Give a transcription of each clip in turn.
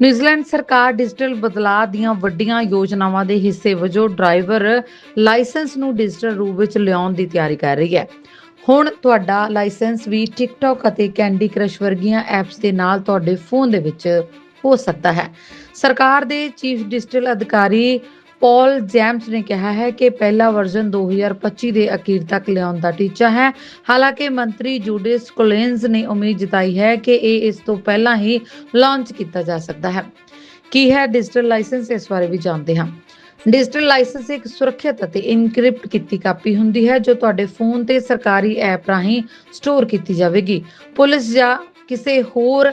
New Zealand ਸਰਕਾਰ digital ਬਦਲਾਅ ਦੀਆਂ ਵੱਡੀਆਂ ਯੋਜਨਾਵਾਂ ਦੇ ਹਿੱਸੇ ਵਜੋਂ ਡਰਾਈਵਰ ਲਾਇਸੈਂਸ ਨੂੰ ਡਿਜੀਟਲ ਰੂਪ ਵਿੱਚ ਲਿਆਉਣ ਦੀ ਤਿਆਰੀ ਕਰ ਰਹੀ ਹੈ। ਹੁਣ ਤੁਹਾਡਾ ਲਾਇਸੈਂਸ ਵੀ TikTok ਅਤੇ ਕੈਂਡੀ ਕ੍ਰਸ਼ ਵਰਗੀਆਂ ਐਪਸ ਦੇ ਨਾਲ ਤੁਹਾਡੇ ਫੋਨ ਦੇ ਵਿੱਚ ਹੋ ਸਕਦਾ ਹੈ। ਸਰਕਾਰ ਦੇ ਚੀਫ ਡਿਜੀਟਲ ਅਧਿਕਾਰੀ ਪੌਲ ਜੈਮਸ ਨੇ ਕਿਹਾ ਹੈ ਕਿ ਪਹਿਲਾ ਵਰਜ਼ਨ 2025 ਦੇ ਅਖੀਰ ਤੱਕ ਲਿਆਉਣ ਦਾ ਟੀਚਾ ਹੈ। ਹਾਲਾਂਕਿ ਮੰਤਰੀ ਜੂਡਿਸ ਕੋਲਿਨਜ਼ ਨੇ ਉਮੀਦ ਜਤਾਈ ਹੈ ਕਿ ਇਹ ਇਸ ਤੋਂ ਪਹਿਲਾਂ ਹੀ ਲਾਂਚ ਕੀਤਾ ਜਾ ਸਕਦਾ ਹੈ। ਕੀ ਹੈ ਡਿਜੀਟਲ ਲਾਇਸੈਂਸ? ਇਸ ਬਾਰੇ ਵੀ ਜਾਣਦੇ ਹਾਂ। ਡਿਜੀਟਲ ਲਾਇਸੈਂਸ ਇੱਕ ਸੁਰੱਖਿਅਤ ਅਤੇ ਇਨਕ੍ਰਿਪਟ ਕੀਤੀ ਕਾਪੀ ਹੁੰਦੀ ਹੈ ਜੋ ਤੁਹਾਡੇ ਫੋਨ ਤੇ ਸਰਕਾਰੀ ਐਪ ਰਾਹੀਂ ਸਟੋਰ ਕੀਤੀ ਜਾਵੇਗੀ। ਪੁਲਿਸ ਜਾਂ ਕਿਸੇ ਹੋਰ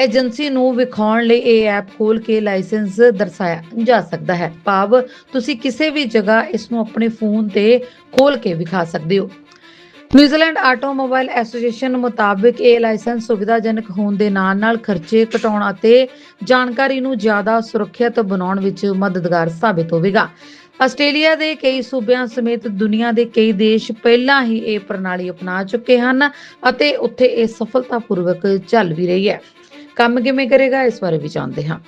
ਏਜੰਸੀ ਨੂੰ ਵਿਖਾਉਣ ਲਈ ਇਹ ਐਪ ਖੋਲ ਕੇ ਲਾਇਸੈਂਸ ਦਰਸਾਇਆ ਜਾ ਸਕਦਾ ਹੈ। ਭਾਵ ਤੁਸੀਂ ਕਿਸੇ ਵੀ ਜਗ੍ਹਾ ਇਸ ਨੂੰ ਆਪਣੇ ਫੋਨ ਤੇ ਖੋਲ ਕੇ ਵਿਖਾ ਸਕਦੇ ਹੋ। ਨਿਊਜ਼ੀਲੈਂਡ ਆਟੋਮੋਬਾਈਲ ਐਸੋਸੀਏਸ਼ਨ ਮੁਤਾਬਕ ਇਹ ਲਾਇਸੈਂਸ ਸੁਵਿਧਾਜਨਕ ਹੋਣ ਦੇ ਨਾਲ-ਨਾਲ ਖਰਚੇ ਘਟਾਉਣ ਅਤੇ ਜਾਣਕਾਰੀ ਨੂੰ ਜ਼ਿਆਦਾ ਸੁਰੱਖਿਅਤ ਬਣਾਉਣ ਵਿੱਚ ਮਦਦਗਾਰ ਸਾਬਿਤ ਹੋਵੇਗਾ। ਆਸਟ੍ਰੇਲੀਆ ਦੇ ਕਈ ਸੂਬਿਆਂ ਸਮੇਤ ਦੁਨੀਆ ਦੇ ਕਈ ਦੇਸ਼ ਪਹਿਲਾਂ ਹੀ ਇਹ ਪ੍ਰਣਾਲੀ ਅਪਣਾ ਚੁੱਕੇ ਹਨ ਅਤੇ ਉੱਥੇ ਇਹ ਸਫਲਤਾਪੂਰਵਕ ਚੱਲ ਵੀ ਰਹੀ ਹੈ। ਕੰਮ ਕਿਵੇਂ ਕਰੇਗਾ, ਇਸ ਬਾਰੇ ਵੀ ਜਾਣਦੇ ਹਾਂ।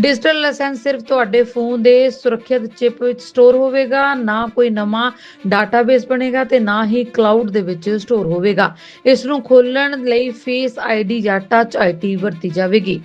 ਡਿਜੀਟਲ ਲਾਇਸੈਂਸ ਸਿਰਫ ਤੁਹਾਡੇ ਫੋਨ ਦੇ ਸੁਰੱਖਿਅਤ ਚਿਪ ਵਿੱਚ ਸਟੋਰ ਹੋਵੇਗਾ, ਨਾ ਕੋਈ ਨਵਾਂ ਡਾਟਾਬੇਸ ਬਣੇਗਾ ਤੇ ਨਾ ਹੀ ਕਲਾਊਡ ਦੇ ਵਿੱਚ ਸਟੋਰ ਹੋਵੇਗਾ। ਇਸ ਨੂੰ ਖੋਲਣ ਲਈ ਫੇਸ ਆਈਡੀ ਜਾਂ ਟੱਚ ਆਈਡੀ ਵਰਤੀ ਜਾਵੇਗੀ।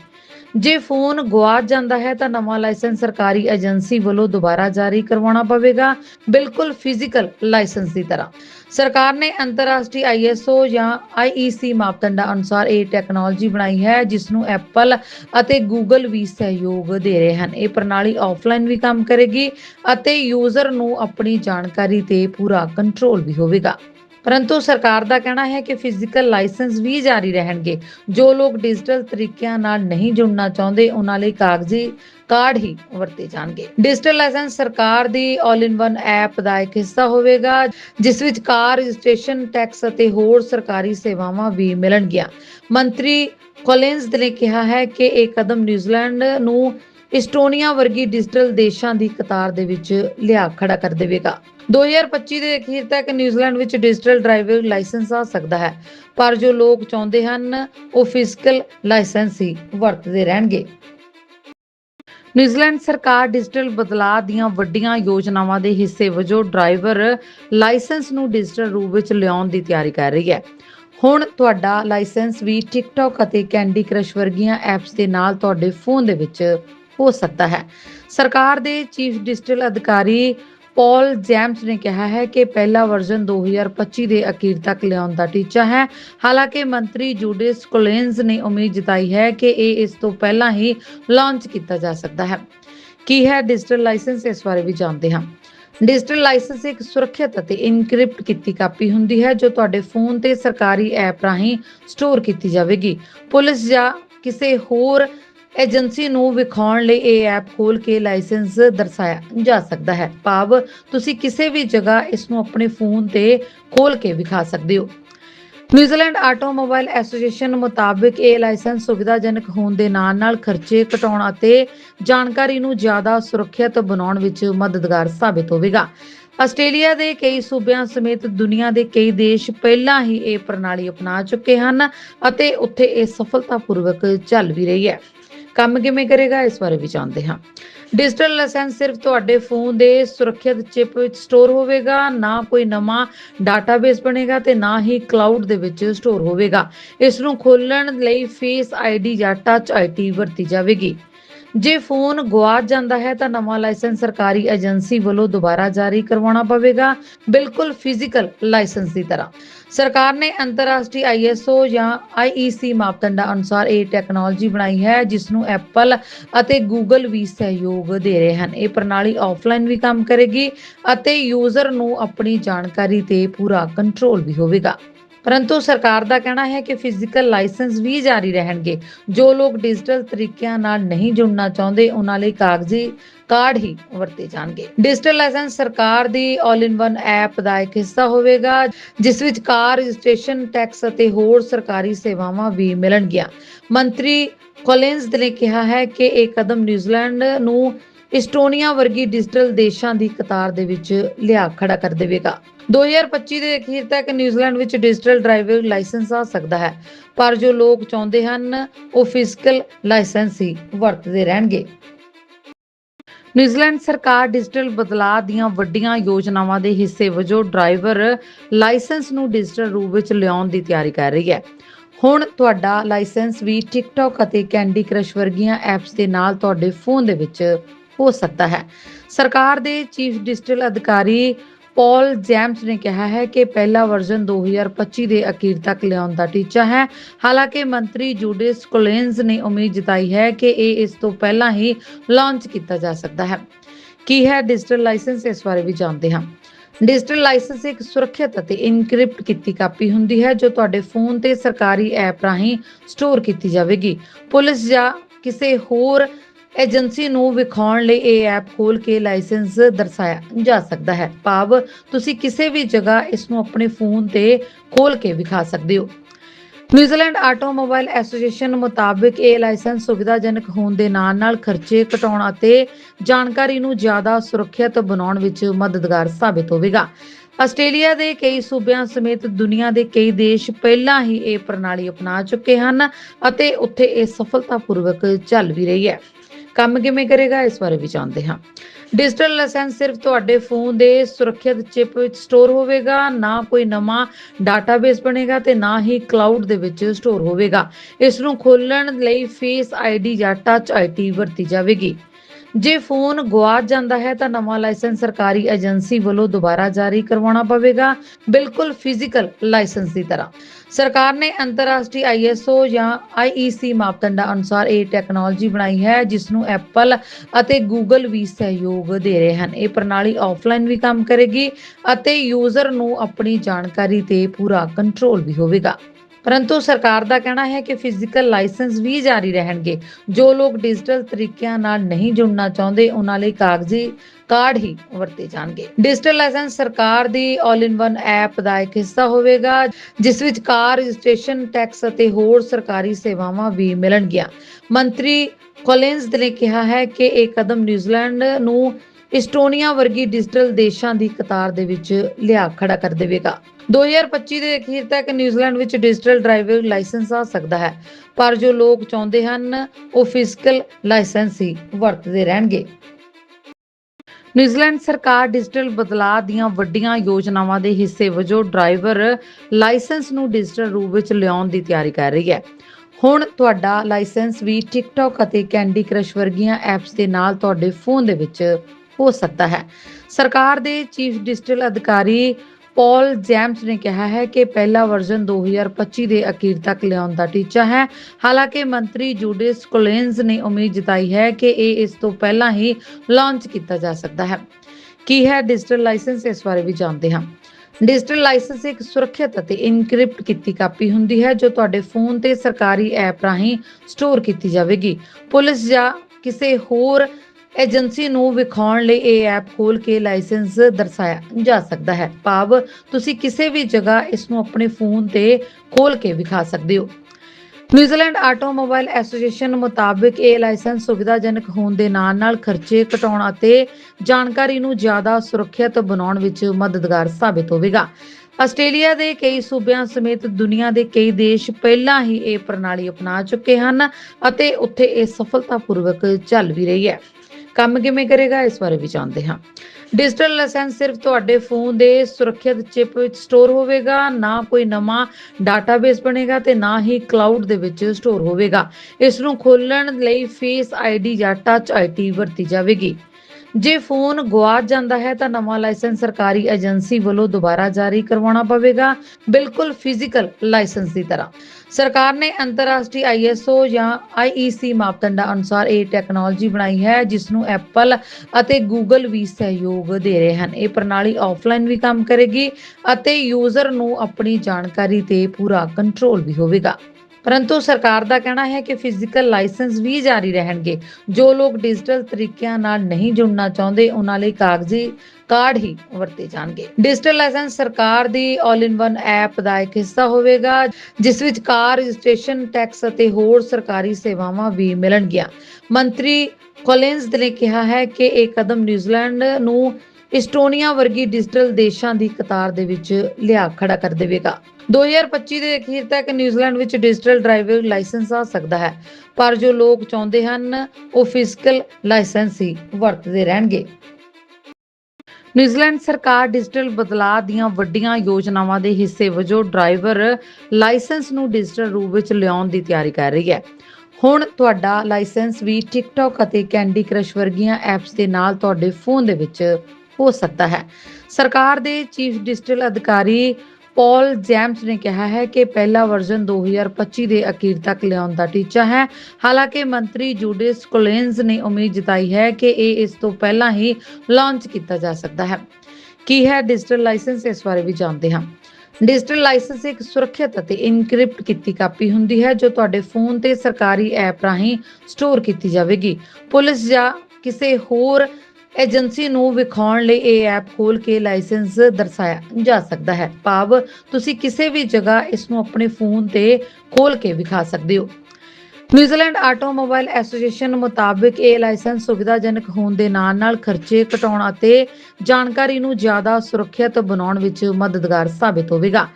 ਜੇ ਫੋਨ ਗਵਾਚ ਜਾਂਦਾ ਹੈ ਤਾਂ ਨਵਾਂ ਲਾਇਸੈਂਸ ਸਰਕਾਰੀ ਏਜੰਸੀ ਵੱਲੋਂ ਦੁਬਾਰਾ ਜਾਰੀ ਕਰਵਾਉਣਾ ਪਵੇਗਾ, ਬਿਲਕੁਲ ਫਿਜ਼ੀਕਲ ਲਾਇਸੈਂਸ ਦੀ ਤਰ੍ਹਾਂ। ਸਰਕਾਰ ਨੇ ਅੰਤਰਰਾਸ਼ਟਰੀ ਆਈਐਸਓ ਜਾਂ ਆਈਈਸੀ ਮਾਪਦੰਡਾਂ ਅਨੁਸਾਰ ਇਹ ਟੈਕਨੋਲੋਜੀ ਬਣਾਈ ਹੈ ਜਿਸ ਨੂੰ ਐਪਲ ਅਤੇ ਗੂਗਲ ਵੀ ਸਹਿਯੋਗ ਦੇ ਰਹੇ ਹਨ। ਇਹ ਪ੍ਰਣਾਲੀ ਆਫਲਾਈਨ ਵੀ ਕੰਮ ਕਰੇਗੀ ਅਤੇ ਯੂਜ਼ਰ ਨੂੰ ਆਪਣੀ ਜਾਣਕਾਰੀ ਤੇ ਪੂਰਾ ਕੰਟਰੋਲ ਵੀ ਹੋਵੇਗਾ। ਪਰੰਤੂ ਸਰਕਾਰ ਦਾ ਕਹਿਣਾ ਹੈ ਕਿ ਫਿਜ਼ੀਕਲ ਲਾਇਸੈਂਸ ਵੀ ਜਾਰੀ ਰਹਿਣਗੇ। ਜੋ ਲੋਕ ਡਿਜੀਟਲ ਤਰੀਕਿਆਂ ਨਾਲ ਨਹੀਂ ਜੁੜਨਾ ਚਾਹੁੰਦੇ, ਉਹਨਾਂ ਲਈ ਕਾਗਜ਼ੀ ਕਾਰਡ ਹੀ ਵਰਤੇ ਜਾਣਗੇ। ਡਿਜੀਟਲ ਲਾਇਸੈਂਸ ਸਰਕਾਰ ਦੀ 올 ਇਨ ਵਨ ਐਪ ਦਾ ਇੱਕ ਹਿੱਸਾ ਹੋਵੇਗਾ, ਜਿਸ ਵਿੱਚ ਕਾਰ ਰਜਿਸਟ੍ਰੇਸ਼ਨ ਟੈਕਸ ਅਤੇ ਹੋਰ ਸਰਕਾਰੀ ਸੇਵਾਵਾਂ ਵੀ ਮਿਲਣਗੀਆਂ। ਮੰਤਰੀ ਕੋਲਿਨਜ਼ ਨੇ ਕਿਹਾ ਹੈ ਕਿ ਇਹ ਕਦਮ ਨਿਊਜ਼ੀਲੈਂਡ ਨੂੰ ਇਸਟੋਨੀਆ ਵਰਗੀ ਡਿਜੀਟਲ ਦੇਸ਼ਾਂ ਦੀ ਕਤਾਰ ਦੇ ਵਿੱਚ ਲਿਆ ਖੜਾ ਕਰ ਦੇਵੇਗਾ। 2025 ਦੇ ਅਖੀਰ ਤੱਕ ਨਿਊਜ਼ੀਲੈਂਡ ਵਿੱਚ ਡਿਜੀਟਲ ਡਰਾਈਵਰ ਲਾਇਸੈਂਸ ਆ ਸਕਦਾ ਹੈ, ਪਰ ਜੋ ਲੋਕ ਚਾਹੁੰਦੇ ਹਨ, ਉਹ ਫਿਜ਼ੀਕਲ ਲਾਇਸੈਂਸ ਹੀ ਵਰਤਦੇ ਰਹਿਣਗੇ। ਨਿਊਜ਼ੀਲੈਂਡ ਸਰਕਾਰ ਡਿਜੀਟਲ ਬਦਲਾਅ ਦੀਆਂ ਵੱਡੀਆਂ ਯੋਜਨਾਵਾਂ ਦੇ ਹਿੱਸੇ ਵਜੋਂ ਡਰਾਈਵਰ ਲਾਇਸੈਂਸ ਨੂੰ ਡਿਜੀਟਲ ਰੂਪ ਵਿੱਚ ਲਿਆਉਣ ਦੀ ਤਿਆਰੀ ਕਰ ਰਹੀ ਹੈ। ਹੁਣ ਤੁਹਾਡਾ ਲਾਇਸੈਂਸ ਵੀ TikTok ਅਤੇ ਕੈਂਡੀ ਕ੍ਰਸ਼ ਵਰਗੀਆਂ ਐਪਸ ਦੇ ਨਾਲ ਤੁਹਾਡੇ ਫੋਨ ਦੇ ਵਿੱਚ ਹੋ ਸਕਦਾ ਹੈ। ਸਰਕਾਰ ਦੇ ਚੀਫ ਡਿਜੀਟਲ ਅਧਿਕਾਰੀ ਪੌਲ ਜੈਮਸ ਨੇ ਕਿਹਾ ਹੈ ਕਿ ਪਹਿਲਾ ਵਰਜ਼ਨ 2025 ਦੇ ਅਖੀਰ ਤੱਕ ਲਿਆਉਣ ਦਾ ਟੀਚਾ ਹੈ। ਹਾਲਾਂਕਿ ਮੰਤਰੀ ਜੂਡਿਸ ਕੋਲਿਨਜ਼ ਨੇ ਉਮੀਦ ਜਤਾਈ ਹੈ ਕਿ ਇਹ ਇਸ ਤੋਂ ਪਹਿਲਾਂ ਹੀ ਲਾਂਚ ਕੀਤਾ ਜਾ ਸਕਦਾ ਹੈ। ਕੀ ਹੈ ਡਿਜੀਟਲ ਲਾਇਸੈਂਸ? ਇਸ ਬਾਰੇ ਵੀ ਜਾਣਦੇ ਹਾਂ। ਡਿਜੀਟਲ ਲਾਇਸੈਂਸ ਇੱਕ ਸੁਰੱਖਿਅਤ ਅਤੇ ਇਨਕ੍ਰਿਪਟ ਕੀਤੀ ਕਾਪੀ ਹੁੰਦੀ ਹੈ, ਜੋ ਤੁਹਾਡੇ ਫੋਨ ਤੇ ਸਰਕਾਰੀ ਐਪ ਰਾਹੀਂ ਸਟੋਰ ਕੀਤੀ ਜਾਵੇਗੀ। ਪੁਲਿਸ ਜਾਂ ਕਿਸੇ ਹੋਰ ਏਜੰਸੀ ਨੂੰ ਵਿਖਾਉਣ ਲਈ ਇਹ ਐਪ ਖੋਲ ਕੇ ਲਾਇਸੈਂਸ ਦਰਸਾਇਆ ਜਾ ਸਕਦਾ ਹੈ। ਭਾਵ ਤੁਸੀਂ ਕਿਸੇ ਵੀ ਜਗ੍ਹਾ ਇਸ ਨੂੰ ਆਪਣੇ ਫੋਨ ਤੇ ਖੋਲ ਕੇ ਵਿਖਾ ਸਕਦੇ ਹੋ। ਨਿਊਜ਼ੀਲੈਂਡ ਆਟੋਮੋਬਾਈਲ ਐਸੋਸੀਏਸ਼ਨ ਮੁਤਾਬਕ ਇਹ ਲਾਇਸੈਂਸ ਸੁਵਿਧਾਜਨਕ ਹੋਣ ਦੇ ਨਾਲ-ਨਾਲ ਖਰਚੇ ਘਟਾਉਣ ਅਤੇ ਜਾਣਕਾਰੀ ਨੂੰ ਜ਼ਿਆਦਾ ਸੁਰੱਖਿਅਤ ਬਣਾਉਣ ਵਿੱਚ ਮਦਦਗਾਰ ਸਾਬਿਤ ਹੋਵੇਗਾ। ਆਸਟ੍ਰੇਲੀਆ ਦੇ ਕਈ ਸੂਬਿਆਂ ਸਮੇਤ ਦੁਨੀਆ ਦੇ ਕਈ ਦੇਸ਼ ਪਹਿਲਾਂ ਹੀ ਇਹ ਪ੍ਰਣਾਲੀ ਅਪਣਾ ਚੁੱਕੇ ਹਨ ਅਤੇ ਉੱਥੇ ਇਹ ਸਫਲਤਾਪੂਰਵਕ ਚੱਲ ਵੀ ਰਹੀ ਹੈ। ਕੰਮ ਕਿਵੇਂ ਕਰੇਗਾ, ਇਸ ਬਾਰੇ ਵੀ ਜਾਣਦੇ ਹਾਂ। ਡਿਜੀਟਲ ਲਾਇਸੈਂਸ ਸਿਰਫ ਤੁਹਾਡੇ ਫੋਨ ਦੇ ਸੁਰੱਖਿਅਤ ਚਿਪ ਵਿੱਚ ਸਟੋਰ ਹੋਵੇਗਾ, ਨਾ ਕੋਈ ਨਵਾਂ ਡਾਟਾਬੇਸ ਬਣੇਗਾ ਤੇ ਨਾ ਹੀ ਕਲਾਊਡ ਦੇ ਵਿੱਚ ਸਟੋਰ ਹੋਵੇਗਾ। ਇਸ ਨੂੰ ਖੋਲਣ ਲਈ ਫੇਸ ਆਈਡੀ ਜਾਂ ਟੱਚ ਆਈਡੀ ਵਰਤੀ ਜਾਵੇਗੀ। ਜੇ ਫੋਨ ਗਵਾਚ ਜਾਂਦਾ ਹੈ ਤਾਂ ਨਵਾਂ ਲਾਇਸੈਂਸ ਸਰਕਾਰੀ ਏਜੰਸੀ ਵੱਲੋਂ ਦੁਬਾਰਾ ਜਾਰੀ ਕਰਵਾਉਣਾ ਪਵੇਗਾ, ਬਿਲਕੁਲ ਫਿਜ਼ੀਕਲ ਲਾਇਸੈਂਸ ਦੀ ਤਰ੍ਹਾਂ। ਸਰਕਾਰ ਨੇ ਅੰਤਰਰਾਸ਼ਟਰੀ ਆਈਐਸਓ ਜਾਂ ਆਈਈਸੀ ਮਾਪਦੰਡਾਂ ਅਨੁਸਾਰ ਇਹ ਟੈਕਨੋਲੋਜੀ ਬਣਾਈ ਹੈ ਜਿਸ ਨੂੰ ਐਪਲ ਅਤੇ ਗੂਗਲ ਵੀ ਸਹਿਯੋਗ ਦੇ ਰਹੇ ਹਨ। ਇਹ ਪ੍ਰਣਾਲੀ ਆਫਲਾਈਨ ਵੀ ਕੰਮ ਕਰੇਗੀ ਅਤੇ ਯੂਜ਼ਰ ਨੂੰ ਆਪਣੀ ਜਾਣਕਾਰੀ ਤੇ ਪੂਰਾ ਕੰਟਰੋਲ ਵੀ ਹੋਵੇਗਾ। ਪਰੰਤੂ ਸਰਕਾਰ ਦਾ ਕਹਿਣਾ ਹੈ ਕਿ ਫਿਜ਼ੀਕਲ ਲਾਇਸੈਂਸ ਵੀ ਜਾਰੀ ਰਹਿਣਗੇ। ਜੋ ਲੋਕ ਡਿਜੀਟਲ ਤਰੀਕਿਆਂ ਨਾਲ ਨਹੀਂ ਜੁੜਨਾ ਚਾਹੁੰਦੇ, ਉਹਨਾਂ ਲਈ ਕਾਗਜ਼ੀ ਕਾਰਡ ਹੀ ਵਰਤੇ ਜਾਣਗੇ। ਡਿਜੀਟਲ ਲਾਇਸੈਂਸ ਸਰਕਾਰ ਦੀ 올 ਇਨ ਵਨ ਐਪ ਦਾ ਇੱਕ ਹਿੱਸਾ ਹੋਵੇਗਾ, ਜਿਸ ਵਿੱਚ ਕਾਰ ਰਜਿਸਟ੍ਰੇਸ਼ਨ ਟੈਕਸ ਅਤੇ ਹੋਰ ਸਰਕਾਰੀ ਸੇਵਾਵਾਂ ਵੀ ਮਿਲਣਗੀਆਂ। ਮੰਤਰੀ ਕੋਲਿਨਜ਼ ਨੇ ਕਿਹਾ ਹੈ ਕਿ ਇਹ ਕਦਮ ਨਿਊਜ਼ੀਲੈਂਡ ਨੂੰ ਇਸਟੋਨੀਆ ਵਰਗੀ ਡਿਜੀਟਲ ਦੇਸ਼ਾਂ ਦੀ ਕਤਾਰ ਦੇ ਵਿੱਚ ਲਿਆ ਖੜਾ ਕਰ ਦੇਵੇਗਾ। 2025 ਦੇ ਅਖੀਰ ਤੱਕ ਨਿਊਜ਼ੀਲੈਂਡ ਵਿੱਚ ਡਿਜੀਟਲ ਡਰਾਈਵਰ ਲਾਇਸੈਂਸ ਆ ਸਕਦਾ ਹੈ, ਪਰ ਜੋ ਲੋਕ ਚਾਹੁੰਦੇ ਹਨ, ਉਹ ਫਿਜ਼ੀਕਲ ਲਾਇਸੈਂਸ ਹੀ ਵਰਤਦੇ ਰਹਿਣਗੇ। ਨਿਊਜ਼ੀਲੈਂਡ ਸਰਕਾਰ ਡਿਜੀਟਲ ਬਦਲਾਅ ਦੀਆਂ ਵੱਡੀਆਂ ਯੋਜਨਾਵਾਂ ਦੇ ਹਿੱਸੇ ਵਜੋਂ ਡਰਾਈਵਰ ਲਾਇਸੈਂਸ ਨੂੰ ਡਿਜੀਟਲ ਰੂਪ ਵਿੱਚ ਲਿਆਉਣ ਦੀ ਤਿਆਰੀ ਕਰ ਰਹੀ ਹੈ। ਹੁਣ ਤੁਹਾਡਾ ਲਾਇਸੈਂਸ ਵੀ TikTok ਅਤੇ ਕੈਂਡੀ ਕ੍ਰਸ਼ ਵਰਗੀਆਂ ਐਪਸ ਦੇ ਨਾਲ ਤੁਹਾਡੇ ਫੋਨ ਦੇ ਵਿੱਚ ਹੋ ਸਕਦਾ ਹੈ। ਸਰਕਾਰ ਦੇ ਚੀਫ ਡਿਜੀਟਲ ਅਧਿਕਾਰੀ ਪੌਲ ਜੈਮਸ ਨੇ ਕਿਹਾ ਹੈ ਕਿ ਪਹਿਲਾ ਵਰਜ਼ਨ 2025 ਦੇ ਅਖੀਰ ਤੱਕ ਲਿਆਉਣ ਦਾ ਟੀਚਾ ਹੈ। ਹਾਲਾਂਕਿ ਮੰਤਰੀ ਜੂਡਿਸ ਕੋਲਿਨਜ਼ ਨੇ ਉਮੀਦ ਜਤਾਈ ਹੈ ਕਿ ਇਹ ਇਸ ਤੋਂ ਪਹਿਲਾਂ ਹੀ ਲਾਂਚ ਕੀਤਾ ਜਾ ਸਕਦਾ ਹੈ। ਕੀ ਹੈ ਡਿਜੀਟਲ ਲਾਇਸੈਂਸ? ਇਸ ਬਾਰੇ ਵੀ ਜਾਣਦੇ ਹਾਂ। ਡਿਜੀਟਲ ਲਾਇਸੈਂਸ ਇੱਕ ਸੁਰੱਖਿਅਤ ਅਤੇ ਇਨਕ੍ਰਿਪਟ ਕੀਤੀ ਕਾਪੀ ਹੁੰਦੀ ਹੈ ਜੋ ਤੁਹਾਡੇ ਫੋਨ ਤੇ ਸਰਕਾਰੀ ਐਪ ਰਾਹੀਂ ਸਟੋਰ ਕੀਤੀ ਜਾਵੇਗੀ। ਪੁਲਿਸ ਜਾਂ ਕਿਸੇ ਹੋਰ ਏਜੰਸੀ ਨੂੰ ਵਿਖਾਉਣ ਲਈ ਇਹ ਐਪ ਖੋਲ ਕੇ ਲਾਇਸੈਂਸ ਦਰਸਾਇਆ ਜਾ ਸਕਦਾ ਹੈ। ਭਾਵ ਤੁਸੀਂ ਕਿਸੇ ਵੀ ਜਗ੍ਹਾ ਇਸ ਨੂੰ ਆਪਣੇ ਫੋਨ ਤੇ ਖੋਲ ਕੇ ਵਿਖਾ ਸਕਦੇ ਹੋ। ਨਿਊਜ਼ੀਲੈਂਡ ਆਟੋਮੋਬਾਈਲ ਐਸੋਸੀਏਸ਼ਨ ਮੁਤਾਬਕ ਇਹ ਲਾਇਸੈਂਸ ਸੁਵਿਧਾਜਨਕ ਹੋਣ ਦੇ ਨਾਲ-ਨਾਲ ਖਰਚੇ ਘਟਾਉਣ ਅਤੇ ਜਾਣਕਾਰੀ ਨੂੰ ਜ਼ਿਆਦਾ ਸੁਰੱਖਿਅਤ ਬਣਾਉਣ ਵਿੱਚ ਮਦਦਗਾਰ ਸਾਬਿਤ ਹੋਵੇਗਾ। ਆਸਟ੍ਰੇਲੀਆ ਦੇ ਕਈ ਸੂਬਿਆਂ ਸਮੇਤ ਦੁਨੀਆ ਦੇ ਕਈ ਦੇਸ਼ ਪਹਿਲਾਂ ਹੀ ਇਹ ਪ੍ਰਣਾਲੀ ਅਪਣਾ ਚੁੱਕੇ ਹਨ ਅਤੇ ਉੱਥੇ ਇਹ ਸਫਲਤਾਪੂਰਵਕ ਚੱਲ ਵੀ ਰਹੀ ਹੈ। ਕੰਮ ਕਿਵੇਂ ਕਰੇਗਾ, ਇਸ ਬਾਰੇ ਵੀ ਜਾਣਦੇ ਹਾਂ। ਡਿਜੀਟਲ ਲਾਇਸੈਂਸ ਸਿਰਫ ਤੁਹਾਡੇ ਫੋਨ ਦੇ ਸੁਰੱਖਿਅਤ ਚਿਪ ਵਿੱਚ ਸਟੋਰ ਹੋਵੇਗਾ, ਨਾ ਕੋਈ ਨਵਾਂ ਡਾਟਾਬੇਸ ਬਣੇਗਾ ਤੇ ਨਾ ਹੀ ਕਲਾਊਡ ਦੇ ਵਿੱਚ ਸਟੋਰ ਹੋਵੇਗਾ। ਇਸ ਨੂੰ ਖੋਲਣ ਲਈ ਫੇਸ ਆਈਡੀ ਜਾਂ ਟੱਚ ਆਈਡੀ ਵਰਤੀ ਜਾਵੇਗੀ। ਜੇ ਫੋਨ ਗੁਆਚ ਜਾਂਦਾ ਹੈ ਤਾਂ ਨਵਾਂ ਲਾਇਸੈਂਸ ਸਰਕਾਰੀ ਏਜੰਸੀ ਵੱਲੋਂ ਦੁਬਾਰਾ ਜਾਰੀ ਕਰਵਾਉਣਾ ਪਵੇਗਾ, ਬਿਲਕੁਲ ਫਿਜ਼ੀਕਲ ਲਾਇਸੈਂਸ ਦੀ ਤਰ੍ਹਾਂ। ਸਰਕਾਰ ਨੇ ਅੰਤਰਰਾਸ਼ਟਰੀ ਆਈਐਸਓ ਜਾਂ ਆਈਈਸੀ ਮਾਪਦੰਡਾਂ ਅਨੁਸਾਰ ਇਹ ਟੈਕਨੋਲੋਜੀ ਬਣਾਈ ਹੈ ਜਿਸ ਨੂੰ ਐਪਲ ਅਤੇ ਗੂਗਲ ਵੀ ਸਹਿਯੋਗ ਦੇ ਰਹੇ ਹਨ। ਇਹ ਪ੍ਰਣਾਲੀ ਆਫਲਾਈਨ ਵੀ ਕੰਮ ਕਰੇਗੀ ਅਤੇ ਯੂਜ਼ਰ ਨੂੰ ਆਪਣੀ ਜਾਣਕਾਰੀ ਤੇ ਪੂਰਾ ਕੰਟਰੋਲ ਵੀ ਹੋਵੇਗਾ। ਪਰੰਤੂ ਸਰਕਾਰ ਦਾ ਕਹਿਣਾ ਹੈ ਕਿ ਫਿਜ਼ੀਕਲ ਲਾਇਸੈਂਸ ਵੀ ਜਾਰੀ ਰਹਿਣਗੇ। ਜੋ ਲੋਕ ਡਿਜੀਟਲ ਤਰੀਕਿਆਂ ਨਾਲ ਨਹੀਂ ਜੁੜਨਾ ਚਾਹੁੰਦੇ, ਉਹਨਾਂ ਲਈ ਕਾਗਜ਼ੀ ਕਾਰਡ ਹੀ ਵਰਤੇ ਜਾਣਗੇ। ਡਿਜੀਟਲ ਲਾਇਸੈਂਸ ਸਰਕਾਰ ਦੀ 올 ਇਨ ਵਨ ਐਪ ਦਾ ਇੱਕ ਹਿੱਸਾ ਹੋਵੇਗਾ, ਜਿਸ ਵਿੱਚ ਕਾਰ ਰਜਿਸਟ੍ਰੇਸ਼ਨ ਟੈਕਸ ਅਤੇ ਹੋਰ ਸਰਕਾਰੀ ਸੇਵਾਵਾਂ ਵੀ ਮਿਲਣਗੀਆਂ। ਮੰਤਰੀ ਕੋਲਿਨਜ਼ ਨੇ ਕਿਹਾ ਹੈ ਕਿ ਇਹ ਕਦਮ ਨਿਊਜ਼ੀਲੈਂਡ ਨੂੰ ਇਸਟੋਨੀਆ ਵਰਗੀ ਡਿਜੀਟਲ ਦੇਸ਼ਾਂ ਦੀ ਕਤਾਰ ਦੇ ਵਿੱਚ ਲਿਆ ਖੜਾ ਕਰ ਦੇਵੇਗਾ। 2025 ਦੇ ਅਖੀਰ ਤੱਕ ਨਿਊਜ਼ੀਲੈਂਡ ਵਿੱਚ ਡਿਜੀਟਲ ਡਰਾਈਵਰ ਲਾਇਸੈਂਸ ਆ ਸਕਦਾ ਹੈ, ਪਰ ਜੋ ਲੋਕ ਚਾਹੁੰਦੇ ਹਨ, ਉਹ ਫਿਜ਼ੀਕਲ ਲਾਇਸੈਂਸ ਹੀ ਵਰਤਦੇ ਰਹਿਣਗੇ। ਨਿਊਜ਼ੀਲੈਂਡ ਸਰਕਾਰ ਡਿਜੀਟਲ ਬਦਲਾਅ ਦੀਆਂ ਵੱਡੀਆਂ ਯੋਜਨਾਵਾਂ ਦੇ ਹਿੱਸੇ ਵਜੋਂ ਡਰਾਈਵਰ ਲਾਇਸੈਂਸ ਨੂੰ ਡਿਜੀਟਲ ਰੂਪ ਵਿੱਚ ਲਿਆਉਣ ਦੀ ਤਿਆਰੀ ਕਰ ਰਹੀ ਹੈ। ਹੁਣ ਤੁਹਾਡਾ ਲਾਇਸੈਂਸ ਵੀ TikTok ਅਤੇ ਕੈਂਡੀ ਕ੍ਰਸ਼ ਵਰਗੀਆਂ ਐਪਸ ਦੇ ਨਾਲ ਤੁਹਾਡੇ ਫੋਨ ਦੇ ਵਿੱਚ ਹੋ ਸਕਦਾ ਹੈ। ਸਰਕਾਰ ਦੇ ਚੀਫ ਡਿਜੀਟਲ ਅਧਿਕਾਰੀ ਪੌਲ ਜੈਮਸ ਨੇ ਕਿਹਾ ਹੈ ਕਿ ਪਹਿਲਾ ਵਰਜ਼ਨ 2025 ਦੇ ਅਖੀਰ ਤੱਕ ਲਿਆਉਣ ਦਾ ਟੀਚਾ ਹੈ। ਹਾਲਾਂਕਿ ਮੰਤਰੀ ਜੂਡਿਸ ਕੋਲਿਨਜ਼ ਨੇ ਉਮੀਦ ਜਤਾਈ ਹੈ ਕਿ ਇਹ ਇਸ ਤੋਂ ਪਹਿਲਾਂ ਹੀ ਲਾਂਚ ਕੀਤਾ ਜਾ ਸਕਦਾ ਹੈ। ਕੀ ਹੈ ਡਿਜੀਟਲ ਲਾਇਸੈਂਸ? ਇਸ ਬਾਰੇ ਵੀ ਜਾਣਦੇ ਹਾਂ। ਡਿਜੀਟਲ ਲਾਇਸੈਂਸ ਇੱਕ ਸੁਰੱਖਿਅਤ ਅਤੇ ਇਨਕ੍ਰਿਪਟ ਕੀਤੀ ਕਾਪੀ ਹੁੰਦੀ ਹੈ, ਜੋ ਤੁਹਾਡੇ ਫੋਨ ਤੇ ਸਰਕਾਰੀ ਐਪ ਰਾਹੀਂ ਸਟੋਰ ਕੀਤੀ ਜਾਵੇਗੀ। ਪੁਲਿਸ ਜਾਂ ਕਿਸੇ ਹੋਰ ਏਜੰਸੀ ਨੂੰ ਵਿਖਾਉਣ ਲਈ ਇਹ ਐਪ ਖੋਲ ਕੇ ਲਾਇਸੈਂਸ ਦਰਸਾਇਆ ਜਾ ਸਕਦਾ ਹੈ। ਭਾਵ ਤੁਸੀਂ ਕਿਸੇ ਵੀ ਜਗ੍ਹਾ ਇਸ ਨੂੰ ਆਪਣੇ ਫੋਨ ਤੇ ਖੋਲ ਕੇ ਵਿਖਾ ਸਕਦੇ ਹੋ। ਨਿਊਜ਼ੀਲੈਂਡ ਆਟੋਮੋਬਾਈਲ ਐਸੋਸੀਏਸ਼ਨ ਮੁਤਾਬਕ ਇਹ ਲਾਇਸੈਂਸ ਸੁਵਿਧਾਜਨਕ ਹੋਣ ਦੇ ਨਾਲ-ਨਾਲ ਖਰਚੇ ਘਟਾਉਣ ਅਤੇ ਜਾਣਕਾਰੀ ਨੂੰ ਜ਼ਿਆਦਾ ਸੁਰੱਖਿਅਤ ਬਣਾਉਣ ਵਿੱਚ ਮਦਦਗਾਰ ਸਾਬਿਤ ਹੋਵੇਗਾ। ਆਸਟ੍ਰੇਲੀਆ ਦੇ ਕਈ ਸੂਬਿਆਂ ਸਮੇਤ ਦੁਨੀਆ ਦੇ ਕਈ ਦੇਸ਼ ਪਹਿਲਾਂ ਹੀ ਇਹ ਪ੍ਰਣਾਲੀ ਅਪਣਾ ਚੁੱਕੇ ਹਨ ਅਤੇ ਉੱਥੇ ਇਹ ਸਫਲਤਾਪੂਰਵਕ ਚੱਲ ਵੀ ਰਹੀ ਹੈ। ਕੰਮ ਕਿਵੇਂ ਕਰੇਗਾ, ਇਸ ਬਾਰੇ ਵੀ ਜਾਣਦੇ ਹਾਂ। ਡਿਜੀਟਲ ਲਾਇਸੈਂਸ ਸਿਰਫ ਤੁਹਾਡੇ ਫੋਨ ਦੇ ਸੁਰੱਖਿਅਤ ਚਿਪ ਵਿੱਚ ਸਟੋਰ ਹੋਵੇਗਾ, ਨਾ ਕੋਈ ਨਵਾਂ ਡਾਟਾਬੇਸ ਬਣੇਗਾ ਤੇ ਨਾ ਹੀ ਕਲਾਊਡ ਦੇ ਵਿੱਚ ਸਟੋਰ ਹੋਵੇਗਾ। ਇਸ ਨੂੰ ਖੋਲਣ ਲਈ ਫੇਸ ਆਈਡੀ ਜਾਂ ਟੱਚ ਆਈਡੀ ਵਰਤੀ ਜਾਵੇਗੀ। ਜੇ ਫੋਨ ਗੁਆਚ ਜਾਂਦਾ ਹੈ ਤਾਂ ਨਵਾਂ ਲਾਇਸੈਂਸ ਸਰਕਾਰੀ ਏਜੰਸੀ ਵੱਲੋਂ ਦੁਬਾਰਾ ਜਾਰੀ ਕਰਵਾਉਣਾ ਪਵੇਗਾ, ਬਿਲਕੁਲ ਫਿਜ਼ੀਕਲ ਲਾਇਸੈਂਸ ਦੀ ਤਰ੍ਹਾਂ। ਸਰਕਾਰ ਨੇ ਅੰਤਰਰਾਸ਼ਟਰੀ ਆਈਐਸਓ ਜਾਂ ਆਈਈਸੀ ਮਾਪਦੰਡਾਂ ਅਨੁਸਾਰ ਇਹ ਟੈਕਨੋਲੋਜੀ ਬਣਾਈ ਹੈ ਜਿਸ ਨੂੰ ਐਪਲ ਅਤੇ ਗੂਗਲ ਵੀ ਸਹਿਯੋਗ ਦੇ ਰਹੇ ਹਨ। ਇਹ ਪ੍ਰਣਾਲੀ ਆਫਲਾਈਨ ਵੀ ਕੰਮ ਕਰੇਗੀ ਅਤੇ ਯੂਜ਼ਰ ਨੂੰ ਆਪਣੀ ਜਾਣਕਾਰੀ ਤੇ ਪੂਰਾ ਕੰਟਰੋਲ ਵੀ ਹੋਵੇਗਾ। ਪਰੰਤੂ ਸਰਕਾਰ ਦਾ ਕਹਿਣਾ ਹੈ ਕਿ ਫਿਜ਼ੀਕਲ ਲਾਇਸੈਂਸ ਵੀ ਜਾਰੀ ਰਹਿਣਗੇ। ਜੋ ਲੋਕ ਡਿਜੀਟਲ ਤਰੀਕਿਆਂ ਨਾਲ ਨਹੀਂ ਜੁੜਨਾ ਚਾਹੁੰਦੇ, ਉਹਨਾਂ ਲਈ ਕਾਗਜ਼ੀ ਕਾਰਡ ਹੀ ਵਰਤੇ ਜਾਣਗੇ। ਡਿਜੀਟਲ ਲਾਇਸੈਂਸ ਸਰਕਾਰ ਦੀ 올 ਇਨ ਵਨ ਐਪ ਦਾ ਇੱਕ ਹਿੱਸਾ ਹੋਵੇਗਾ, ਜਿਸ ਵਿੱਚ ਕਾਰ ਰਜਿਸਟ੍ਰੇਸ਼ਨ ਟੈਕਸ ਅਤੇ ਹੋਰ ਸਰਕਾਰੀ ਸੇਵਾਵਾਂ ਵੀ ਮਿਲਣਗੀਆਂ। ਮੰਤਰੀ ਕੋਲਿਨਜ਼ ਨੇ ਕਿਹਾ ਹੈ ਕਿ ਇਹ ਕਦਮ ਨਿਊਜ਼ੀਲੈਂਡ ਨੂੰ ਇਸਟੋਨੀਆ ਵਰਗੀ ਡਿਜੀਟਲ ਦੇਸ਼ਾਂ ਦੀ ਕਤਾਰ ਦੇ ਵਿੱਚ ਲਿਆ ਖੜਾ ਕਰ ਦੇਵੇਗਾ। 2025 ਦੇ ਅਖੀਰ ਤੱਕ ਨਿਊਜ਼ੀਲੈਂਡ ਵਿੱਚ ਡਿਜੀਟਲ ਡਰਾਈਵਰ ਲਾਇਸੈਂਸ ਆ ਸਕਦਾ ਹੈ, ਪਰ ਜੋ ਲੋਕ ਚਾਹੁੰਦੇ ਹਨ, ਉਹ ਫਿਜ਼ੀਕਲ ਲਾਇਸੈਂਸ ਹੀ ਵਰਤਦੇ ਰਹਿਣਗੇ। ਨਿਊਜ਼ੀਲੈਂਡ ਸਰਕਾਰ ਡਿਜੀਟਲ ਬਦਲਾਅ ਦੀਆਂ ਵੱਡੀਆਂ ਯੋਜਨਾਵਾਂ ਦੇ ਹਿੱਸੇ ਵਜੋਂ ਡਰਾਈਵਰ ਲਾਇਸੈਂਸ ਨੂੰ ਡਿਜੀਟਲ ਰੂਪ ਵਿੱਚ ਲਿਆਉਣ ਦੀ ਤਿਆਰੀ ਕਰ ਰਹੀ ਹੈ। ਹੁਣ ਤੁਹਾਡਾ ਲਾਇਸੈਂਸ ਵੀ TikTok ਅਤੇ ਕੈਂਡੀ ਕ੍ਰਸ਼ ਵਰਗੀਆਂ ਐਪਸ ਦੇ ਨਾਲ ਤੁਹਾਡੇ ਫੋਨ ਦੇ ਵਿੱਚ ਹੋ ਸਕਦਾ ਹੈ। ਸਰਕਾਰ ਦੇ ਚੀਫ ਡਿਜੀਟਲ ਅਧਿਕਾਰੀ ਪੌਲ ਜੈਮਸ ਨੇ ਕਿਹਾ ਹੈ ਕਿ ਪਹਿਲਾ ਵਰਜ਼ਨ 2025 ਦੇ ਅਖੀਰ ਤੱਕ ਲਿਆਉਣ ਦਾ ਟੀਚਾ ਹੈ। ਹਾਲਾਂਕਿ ਮੰਤਰੀ ਜੂਡਿਸ ਕੋਲੇਨਸ ਨੇ ਉਮੀਦ ਜਤਾਈ ਹੈ ਕਿ ਇਹ ਇਸ ਤੋਂ ਪਹਿਲਾਂ ਹੀ ਲਾਂਚ ਕੀਤਾ ਜਾ ਸਕਦਾ ਹੈ। ਕੀ ਹੈ ਡਿਜੀਟਲ ਲਾਇਸੈਂਸ? ਇਸ ਬਾਰੇ ਵੀ ਜਾਣਦੇ ਹਾਂ। ਡਿਜੀਟਲ ਲਾਇਸੈਂਸ ਇੱਕ ਸੁਰੱਖਿਅਤ ਅਤੇ ਇਨਕ੍ਰਿਪਟ ਕੀਤੀ ਕਾਪੀ ਹੁੰਦੀ ਹੈ, ਜੋ ਤੁਹਾਡੇ ਫੋਨ ਤੇ ਸਰਕਾਰੀ ਐਪ ਰਾਹੀਂ ਸਟੋਰ ਕੀਤੀ ਜਾਵੇਗੀ। ਪੁਲਿਸ ਜਾਂ ਕਿਸੇ ਹੋਰ ਏਜੰਸੀ ਨੂੰ ਵਿਖਾਉਣ ਲਈ ਇਹ ਐਪ ਖੋਲ ਕੇ ਲਾਇਸੈਂਸ ਦਰਸਾਇਆ ਜਾ ਸਕਦਾ ਹੈ। ਭਾਵ ਤੁਸੀਂ ਕਿਸੇ ਵੀ ਜਗ੍ਹਾ ਇਸ ਨੂੰ ਆਪਣੇ ਫੋਨ ਤੇ ਖੋਲ ਕੇ ਵਿਖਾ ਸਕਦੇ ਹੋ। ਨਿਊਜ਼ੀਲੈਂਡ ਆਟੋਮੋਬਾਈਲ ਐਸੋਸੀਏਸ਼ਨ ਮੁਤਾਬਕ ਇਹ ਲਾਇਸੈਂਸ ਸੁਵਿਧਾਜਨਕ ਹੋਣ ਦੇ ਨਾਲ-ਨਾਲ ਖਰਚੇ ਘਟਾਉਣ ਅਤੇ ਜਾਣਕਾਰੀ ਨੂੰ ਜ਼ਿਆਦਾ ਸੁਰੱਖਿਅਤ ਬਣਾਉਣ ਵਿੱਚ ਮਦਦਗਾਰ ਸਾਬਿਤ ਹੋਵੇਗਾ।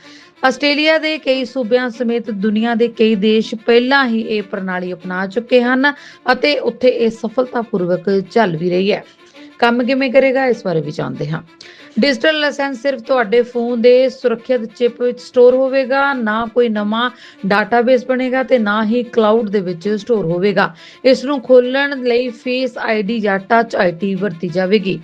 ਆਸਟ੍ਰੇਲੀਆ ਦੇ ਕਈ ਸੂਬਿਆਂ ਸਮੇਤ ਦੁਨੀਆ ਦੇ ਕਈ ਦੇਸ਼ ਪਹਿਲਾਂ ਹੀ ਇਹ ਪ੍ਰਣਾਲੀ ਅਪਣਾ ਚੁੱਕੇ ਹਨ ਅਤੇ ਉੱਥੇ ਇਹ ਸਫਲਤਾਪੂਰਵਕ ਚੱਲ ਵੀ ਰਹੀ ਹੈ। ਕੰਮ ਕਿਵੇਂ ਕਰੇਗਾ, ਇਸ ਬਾਰੇ ਵੀ ਜਾਣਦੇ ਹਾਂ। ਡਿਜੀਟਲ ਲਾਇਸੈਂਸ ਸਿਰਫ ਤੁਹਾਡੇ ਫੋਨ ਦੇ ਸੁਰੱਖਿਅਤ ਚਿਪ ਵਿੱਚ ਸਟੋਰ ਹੋਵੇਗਾ, ਨਾ ਕੋਈ ਨਵਾਂ ਡਾਟਾਬੇਸ ਬਣੇਗਾ ਤੇ ਨਾ ਹੀ ਕਲਾਊਡ ਦੇ ਵਿੱਚ ਸਟੋਰ ਹੋਵੇਗਾ। ਇਸ ਨੂੰ ਖੋਲਣ ਲਈ ਫੇਸ ਆਈਡੀ ਜਾਂ ਟੱਚ ਆਈਡੀ ਵਰਤੀ ਜਾਵੇਗੀ।